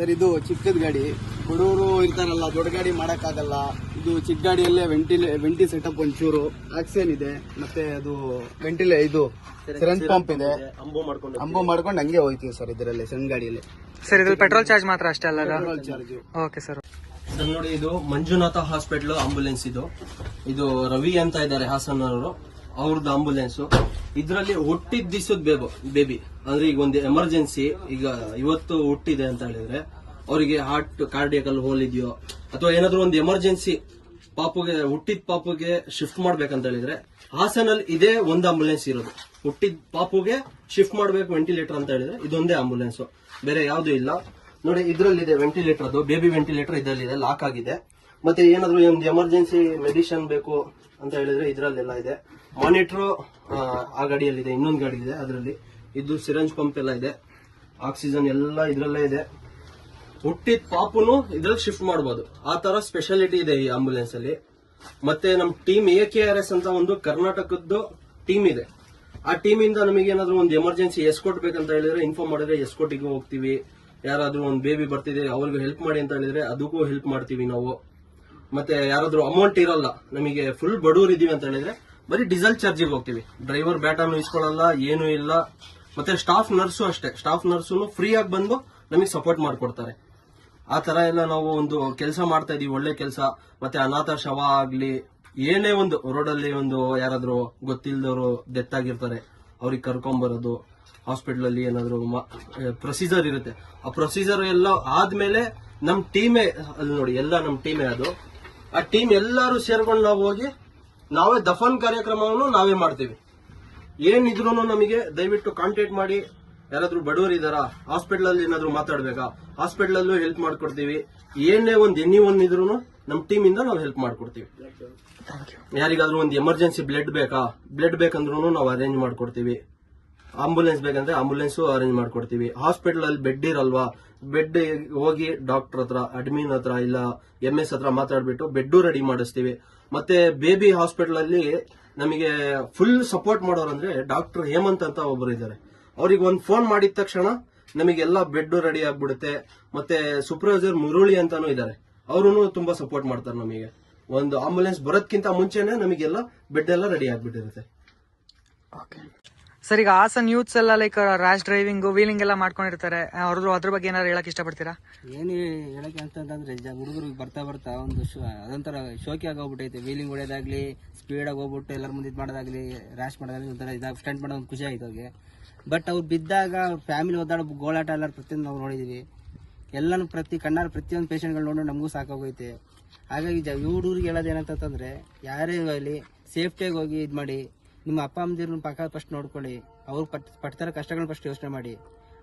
Sir ಇದು ಚಿಕ್ಕದ ಗಾಡಿ. ಬಡವರು ಇರ್ತಾರಲ್ಲ ದೊಡ್ಡ ಗಾಡಿ ಮಾಡೋಕ್ಕಾಗಲ್ಲ. ಇದು ಚಿಕ್ಕ ಗಾಡಿಯಲ್ಲೇ ವೆಂಟಿಲ್ ವೆಂಟಿ ಸೆಟಪ್ ಒಂಚೂರು ಆಕ್ಸಿಜನ್ ಇದೆ. ಮತ್ತೆ ಅದು ವೆಂಟಿಲೇ ಇದು ಸಿರಂಜ್ ಪಂಪ್ ಇದೆ. ಅಂಬು ಮಾಡ್ಕೊಂಡು ಅಂಬು ಮಾಡ್ಕೊಂಡು ಹಂಗೆ ಹೋಯ್ತೀವಿ ಸರ್ ಇದರಲ್ಲಿ ಸಣ್ಣ ಗಾಡಿಯಲ್ಲಿ. ಸರ್ ಇದು ಪೆಟ್ರೋಲ್ ಚಾರ್ಜ್ ಮಾತ್ರ ಅಷ್ಟೇ ಅಲ್ಲ petrol charge okay sir sir ನೋಡಿ ಇದು ಮಂಜುನಾಥ ಹಾಸ್ಪಿಟಲ್ ಆಂಬುಲೆನ್ಸ್ ಇದು. ಇದು ರವಿ ಅಂತ ಇದ್ದಾರೆ ಹಾಸನ್ ಅವರು ಅವ್ರದ್ದು ಆಂಬುಲೆನ್ಸ್ ಇದರಲ್ಲಿ ಹುಟ್ಟಿದ ದಿವಸದ ಬೇಬು ಬೇಬಿ ಅಂದ್ರೆ ಈಗ ಒಂದು ಎಮರ್ಜೆನ್ಸಿ ಈಗ ಇವತ್ತು ಹುಟ್ಟಿದೆ ಅಂತ ಹೇಳಿದ್ರೆ, ಅವರಿಗೆ ಹಾರ್ಟ್ ಕಾರ್ಡಿಯಕಲ್ ಹೋಲ್ ಇದೆಯೋ, ಅಥವಾ ಏನಾದ್ರು ಒಂದು ಎಮರ್ಜೆನ್ಸಿ ಪಾಪುಗೆ, ಹುಟ್ಟಿದ ಪಾಪುಗೆ ಶಿಫ್ಟ್ ಮಾಡ್ಬೇಕಂತ ಹೇಳಿದ್ರೆ, ಹಾಸನಲ್ಲಿ ಇದೇ ಒಂದು ಆಂಬುಲೆನ್ಸ್ ಇರೋದು. ಹುಟ್ಟಿದ ಪಾಪುಗೆ ಶಿಫ್ಟ್ ಮಾಡ್ಬೇಕು ವೆಂಟಿಲೇಟರ್ ಅಂತ ಹೇಳಿದ್ರೆ, ಇದೊಂದೇ ಆಂಬುಲೆನ್ಸ್ ಬೇರೆ ಯಾವ್ದು ಇಲ್ಲ. ನೋಡಿ, ಇದ್ರಲ್ಲಿದೆ ವೆಂಟಿಲೇಟರ್ ಅದು ಬೇಬಿ ವೆಂಟಿಲೇಟರ್ ಇದರಲ್ಲಿದೆ ಲಾಕ್ ಆಗಿದೆ. ಮತ್ತೆ ಏನಾದ್ರು ಒಂದು ಎಮರ್ಜೆನ್ಸಿ ಮೆಡಿಷನ್ ಬೇಕು ಅಂತ ಹೇಳಿದ್ರೆ ಇದ್ರಲ್ಲೆಲ್ಲ ಇದೆ. ಮಾನಿಟ್ರು ಆ ಗಾಡಿಯಲ್ಲಿದೆ, ಇನ್ನೊಂದು ಗಾಡಿ ಇದೆ ಅದರಲ್ಲಿ. ಇದು ಸಿರಂಜ್ ಪಂಪ್ ಎಲ್ಲ ಇದೆ. ಆಕ್ಸಿಜನ್ ಎಲ್ಲ ಇದ್ರಲ್ಲೇ ಇದೆ. ಹುಟ್ಟಿದ ಪಾಪುನು ಇದ್ರಲ್ಲಿ ಶಿಫ್ಟ್ ಮಾಡಬಹುದು ಆ ತರ ಸ್ಪೆಷಾಲಿಟಿ ಇದೆ ಈ ಆಂಬುಲೆನ್ಸ್ ಅಲ್ಲಿ. ಮತ್ತೆ ನಮ್ team A K R S ಅಂತ ಒಂದು ಕರ್ನಾಟಕದ್ದು ಟೀಮ್ ಇದೆ. ಆ ಟೀಮ್ ಇಂದ ನಮಗೆ ಏನಾದ್ರು ಒಂದು ಎಮರ್ಜೆನ್ಸಿ ಎಸ್ಕೋಟ್ ಬೇಕಂತ ಹೇಳಿದ್ರೆ ಇನ್ಫಾರ್ಮ್ ಮಾಡಿದ್ರೆ ಎಸ್ಕೋಟಿಗೆ ಹೋಗ್ತೀವಿ. ಯಾರಾದ್ರೂ ಒಂದು ಬೇಬಿ ಬರ್ತಿದೆ, ಅವ್ರಿಗೆ ಹೆಲ್ಪ್ ಮಾಡಿ ಅಂತ ಹೇಳಿದ್ರೆ ಅದಕ್ಕೂ ಹೆಲ್ಪ್ ಮಾಡ್ತೀವಿ ನಾವು. ಮತ್ತೆ ಯಾರಾದ್ರೂ ಅಮೌಂಟ್ ಇರಲ್ಲ, ನಮಗೆ ಫುಲ್ ಬಡವರು ಇದೀವಿ ಅಂತ ಹೇಳಿದ್ರೆ ಬರೀ ಡೀಸೆಲ್ ಚಾರ್ಜಿಗೆ ಹೋಗ್ತೀವಿ. ಡ್ರೈವರ್ ಬ್ಯಾಟನ್ನು ಇಸ್ಕೊಳ್ಳಲ್ಲ, ಏನು ಇಲ್ಲ. ಮತ್ತೆ ಸ್ಟಾಫ್ ನರ್ಸು ಅಷ್ಟೇ. ಸ್ಟಾಫ್ ನರ್ಸು ಫ್ರೀ ಆಗಿ ಬಂದು ನಮಗೆ ಸಪೋರ್ಟ್ ಮಾಡಿಕೊಡ್ತಾರೆ. ಆ ತರ ಎಲ್ಲ ನಾವು ಒಂದು ಕೆಲಸ ಮಾಡ್ತಾ ಇದೀವಿ, ಒಳ್ಳೆ ಕೆಲಸ. ಮತ್ತೆ ಅನಾಥ ಶವ ಆಗ್ಲಿ, ಏನೇ ಒಂದು ರೋಡಲ್ಲಿ ಒಂದು ಯಾರಾದ್ರೂ ಗೊತ್ತಿಲ್ದವರು ಡೆತ್ ಆಗಿರ್ತಾರೆ, ಅವ್ರಿಗೆ ಕರ್ಕೊಂಬರೋದು ಹಾಸ್ಪಿಟಲ್ ಅಲ್ಲಿ ಏನಾದ್ರು ಪ್ರೊಸೀಜರ್ ಇರುತ್ತೆ. ಆ ಪ್ರೊಸೀಜರ್ ಎಲ್ಲ ಆದ್ಮೇಲೆ ನಮ್ ಟೀಮೇ ಅಲ್ಲಿ ನೋಡಿ, ಎಲ್ಲ ನಮ್ ಟೀಮೇ ಅದು. ಆ ಟೀಮ್ ಎಲ್ಲರೂ ಸೇರ್ಕೊಂಡು ನಾವು ಹೋಗಿ, ನಾವೇ ದಫನ್ ಕಾರ್ಯಕ್ರಮವನ್ನು ನಾವೇ ಮಾಡ್ತೀವಿ. ಏನಿದ್ರು ನಮಗೆ ದಯವಿಟ್ಟು ಕಾಂಟ್ಯಾಕ್ಟ್ ಮಾಡಿ. ಯಾರಾದ್ರೂ ಬಡವರು ಇದಾರಾ ಹಾಸ್ಪಿಟಲ್ ಅಲ್ಲಿ ಏನಾದ್ರು ಮಾತಾಡ್ಬೇಕಾ? ಹಾಸ್ಪಿಟಲ್ ಹೆಲ್ಪ್ ಮಾಡ್ಕೊಡ್ತೀವಿ. ಏನೇ ಒಂದ್ ಎನಿ ಒನ್ ಇದ್ರು ನಮ್ ಟೀಮ್ ಇಂದ ನಾವು ಹೆಲ್ಪ್ ಮಾಡ್ಕೊಡ್ತೀವಿ. ಯಾರಿಗಾದ್ರೂ ಒಂದು ಎಮರ್ಜೆನ್ಸಿ ಬ್ಲಡ್ ಬೇಕಾ? ಬ್ಲಡ್ ಬೇಕಂದ್ರೂ ನಾವು ಅರೇಂಜ್ ಮಾಡ್ಕೊಡ್ತೀವಿ. ಆಂಬುಲೆನ್ಸ್ ಬೇಕಂದ್ರೆ ಆಂಬುಲೆನ್ಸ್ ಅರೇಂಜ್ ಮಾಡ್ಕೊಡ್ತೀವಿ. ಹಾಸ್ಪಿಟಲ್ ಅಲ್ಲಿ ಬೆಡ್ ಇರಲ್ವಾ? ಬೆಡ್ ಹೋಗಿ ಡಾಕ್ಟರ್ ಹತ್ರ ಅಡ್ಮಿನ್ ಹತ್ರ, ಇಲ್ಲ ಎಂ ಎಸ್ ಹತ್ರ ಮಾತಾಡ್ಬಿಟ್ಟು ಬೆಡ್ ರೆಡಿ ಮಾಡಿಸ್ತೀವಿ. ಮತ್ತೆ ಬೇಬಿ ಹಾಸ್ಪಿಟಲ್ ಅಲ್ಲಿ ನಮಗೆ ಫುಲ್ ಸಪೋರ್ಟ್ ಮಾಡೋರಂದ್ರೆ ಡಾಕ್ಟರ್ ಹೇಮಂತ್ ಅಂತ ಒಬ್ಬರು ಇದ್ದಾರೆ. ಅವ್ರಿಗೆ ಒಂದು ಫೋನ್ ಮಾಡಿದ ತಕ್ಷಣ ನಮಗೆಲ್ಲ ಬೆಡ್ ರೆಡಿ ಆಗ್ಬಿಡುತ್ತೆ. ಮತ್ತೆ ಸೂಪರ್ವೈಸರ್ ಮುರುಳಿ ಅಂತಾನು ಇದ್ದಾರೆ. ಅವರು ತುಂಬಾ ಸಪೋರ್ಟ್ ಮಾಡ್ತಾರೆ ನಮಗೆ. ಒಂದು ಆಂಬುಲೆನ್ಸ್ ಬರೋದ್ಕಿಂತ ಮುಂಚೆನೆ ನಮಗೆಲ್ಲ ಬೆಡ್ ಎಲ್ಲ ರೆಡಿ ಆಗ್ಬಿಟ್ಟಿರುತ್ತೆ ಸರ್, ಈಗ ಹಾಸನ್ ಯೂತ್ಸ್ ಎಲ್ಲ ಲೈಕ್ ರ್ಯಾಶ್ ಡ್ರೈವಿಂಗ್ ವೀಲಿಂಗ್ ಎಲ್ಲ ಮಾಡ್ಕೊಂಡಿರ್ತಾರೆ. ಅವ್ರದ್ದು ಅದ್ರ ಬಗ್ಗೆ ಏನಾದ್ರು ಹೇಳಕ್ ಇಷ್ಟಪಡ್ತೀರಾ? ಏನು ಹೇಳಕ್ಕೆ ಅಂತಂದ್ರೆ ಹುಡುಗರಿಗೆ ಬರ್ತಾ ಬರ್ತಾ ಒಂದು ಶೋ ಅದೊಂಥರ ಶೋಕಿ ಆಗೋಗ್ಬಿಟ್ಟೈತೆ. ವೀಲಿಂಗ್ ಹೊಡೆಯೋದಾಗ್ಲಿ ಸ್ಪೀಡಾಗಿ ಹೋಗ್ಬಿಟ್ಟು ಎಲ್ಲರ ಮುಂದೆ ಮಾಡೋದಾಗ್ಲಿ ರ್ಯಾಶ್ ಮಾಡೋದಾಗ್ಲಿ, ಒಂಥರ ಇದಾಗ ಸ್ಟಂಟ್ ಮಾಡೋದು ಖುಷಿ ಆಯ್ತು ಅವ್ರಿಗೆ. ಬಟ್ ಅವ್ರು ಬಿದ್ದಾಗ ಫ್ಯಾಮಿಲಿ ಒದ್ದಾಡೋ ಗೋಳಾಟ ಎಲ್ಲ ಪ್ರತಿಯೊಂದು ನಾವು ನೋಡಿದ್ದೀವಿ ಎಲ್ಲನೂ ಪ್ರತಿ ಕಣ್ಣಾರ ಪ್ರತಿಯೊಂದು ಪೇಷಂಟ್ಗಳು ನೋಡೋ ನಮಗೂ ಸಾಕಾಗೋಯ್ತೆ ಹಾಗಾಗಿ ಜ ಹುಡುಗರಿಗೆ ಹೇಳೋದು ಏನಂತಂದ್ರೆ, ಯಾರೇ ಆಗಲಿ ಸೇಫ್ಟಿಯಾಗಿ ಹೋಗಿ ಇದು ಮಾಡಿ. ನಿಮ್ಮ ಅಪ್ಪ ಅಮ್ಮದಿರ್ನ ಪಕ್ಕ ಫಸ್ಟ್ ನೋಡ್ಕೊಳ್ಳಿ. ಅವ್ರು ಪಟ್, ಪಡ್ತಾರ ಕಷ್ಟಗಳನ್ನ ಫಸ್ಟ್ ಯೋಚನೆ ಮಾಡಿ.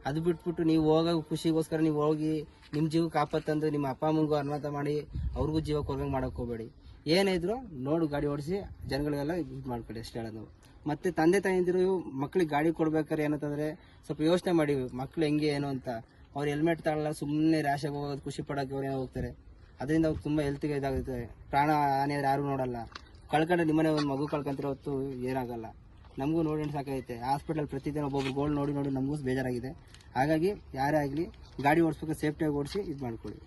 ಅದು ಬಿಟ್ಬಿಟ್ಟು ನೀವು ಹೋಗೋ ಖುಷಿಗೋಸ್ಕರ ನೀವು ಹೋಗಿ ನಿಮ್ಮ ಜೀವ ಆಪತ್ತಂದು ನಿಮ್ಮ ಅಪ್ಪ ಅಮ್ಮನಿಗೂ ಅನುಮತ ಮಾಡಿ ಅವ್ರಿಗೂ ಜೀವ ಹೊರಗಂಗೆ ಮಾಡೋಕೆ ಹೋಗಬೇಡಿ. ಏನಿದ್ರು ನೋಡು ಗಾಡಿ ಓಡಿಸಿ ಜನಗಳಿಗೆಲ್ಲ ಇದು ಮಾಡ್ಕೊಳ್ಳಿ ಅಷ್ಟೇ ಹೇಳೋದು. ಮತ್ತು ತಂದೆ ತಾಯಿಂದಿರು ಮಕ್ಳಿಗೆ ಗಾಡಿ ಕೊಡ್ಬೇಕಾದ್ರೆ ಏನಂತಂದರೆ ಸ್ವಲ್ಪ ಯೋಚನೆ ಮಾಡಿ, ಮಕ್ಳು ಹೆಂಗೆ, ಏನು ಅಂತ. ಅವ್ರು ಹೆಲ್ಮೆಟ್ ತಗೊಳ್ಳಲ್ಲ ಸುಮ್ಮನೆ ರ್ಯಾಶಾಗಿ ಹೋಗೋದು, ಖುಷಿ ಪಡೋಕೆ ಅವ್ರು ಏನೋ ಹೋಗ್ತಾರೆ. ಅದರಿಂದ ಅವ್ರು ತುಂಬ ಹೆಲ್ತ್ಗೆ ಇದಾಗುತ್ತೆ. ಪ್ರಾಣ ಹಾನಿ ಯಾರೂ ಯಾರು ನೋಡಲ್ಲ. ಕಳ್ಕೊಂಡ್ರೆ ನಿಮ್ಮನೆ ಒಂದು ಮಗು ಕಳ್ಕೊಂತಿರೋ ಹೊತ್ತು ಏನಾಗಲ್ಲ. ನಮಗೂ ನೋಡಿ ಸಾಕೈತೆ ಹಾಸ್ಪಿಟಲ್ ಪ್ರತಿದಿನ ಒಬ್ಬೊಬ್ರು ಗೋಲ್ಡ್ ನೋಡಿ ನೋಡಿ ನಮಗೂ ಬೇಜಾರಾಗಿದೆ. ಹಾಗಾಗಿ ಯಾರೇ ಆಗಲಿ ಗಾಡಿ ಓಡಿಸ್ಬೇಕು ಸೇಫ್ಟಿಯಾಗಿ ಓಡಿಸಿ ಇದು ಮಾಡ್ಕೊಳ್ಳಿ.